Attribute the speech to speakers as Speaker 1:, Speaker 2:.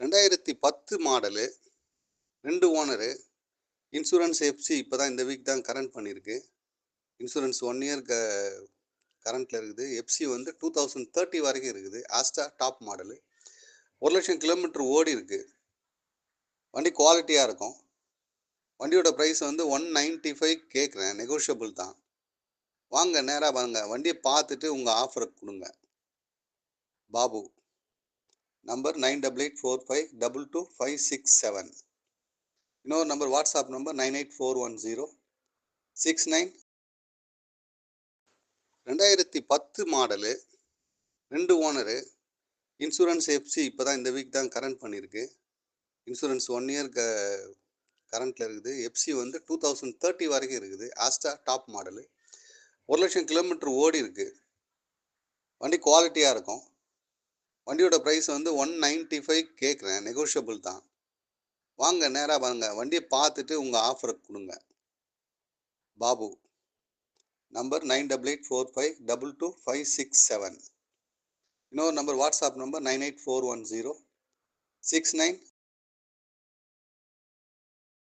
Speaker 1: ரெண்டாயிரத்தி பத்து மாடலு ரெண்டு ஓனரு இன்சூரன்ஸ் எஃப்சி இப்போ தான் இந்த வீக் தான் கரண்ட் பண்ணியிருக்கு இன்சூரன்ஸ் ஒன் இயர் க கரண்ட்டில் இருக்குது. எஃப்சி வந்து டூ தௌசண்ட் தேர்ட்டி வரைக்கும் இருக்குது. ஆஸ்டா டாப் மாடலு ஒரு லட்சம் கிலோமீட்டர் ஓடி இருக்கு. வண்டி குவாலிட்டியாக இருக்கும். வண்டியோட ப்ரைஸ் வந்து ஒன் நைன்ட்டி ஃபைவ் கேட்குறேன் நெகோஷியபிள் தான். வாங்க நேராக வாங்க. வண்டியை பார்த்துட்டு உங்கள் ஆஃபரை கொடுங்க. Babu. Number nine double eight four five double two five six seven இன்னொரு number WhatsApp number nine eight four one zero six nine ரெண்டாயிரத்தி பத்து மாடலு ரெண்டு ஓனரு இன்சூரன்ஸ் எஃப்சி இப்போ தான் இந்த வீக் தான் கரண்ட் பண்ணியிருக்கு இன்சூரன்ஸ் ஒன் இயர் க கரண்ட்டில் இருக்குது. எஃப்சி வந்து டூ தௌசண்ட் தேர்ட்டி வரைக்கும் இருக்குது. Asta top model. ஒரு லட்சம் கிலோமீட்டர் ஓடி இருக்குது வண்டி குவாலிட்டியாக இருக்கும். வண்டியோட ப்ரைஸ் வந்து ஒன் நைன்ட்டி ஃபைவ் கேட்குறேன் நெகோஷியபிள் தான். வாங்க நேராக வாங்க. வண்டியை பார்த்துட்டு உங்கள் ஆஃபரை கொடுங்க. Babu. Number nine double eight four five double two five six seven இன்னொரு number WhatsApp number nine eight four one zero six nine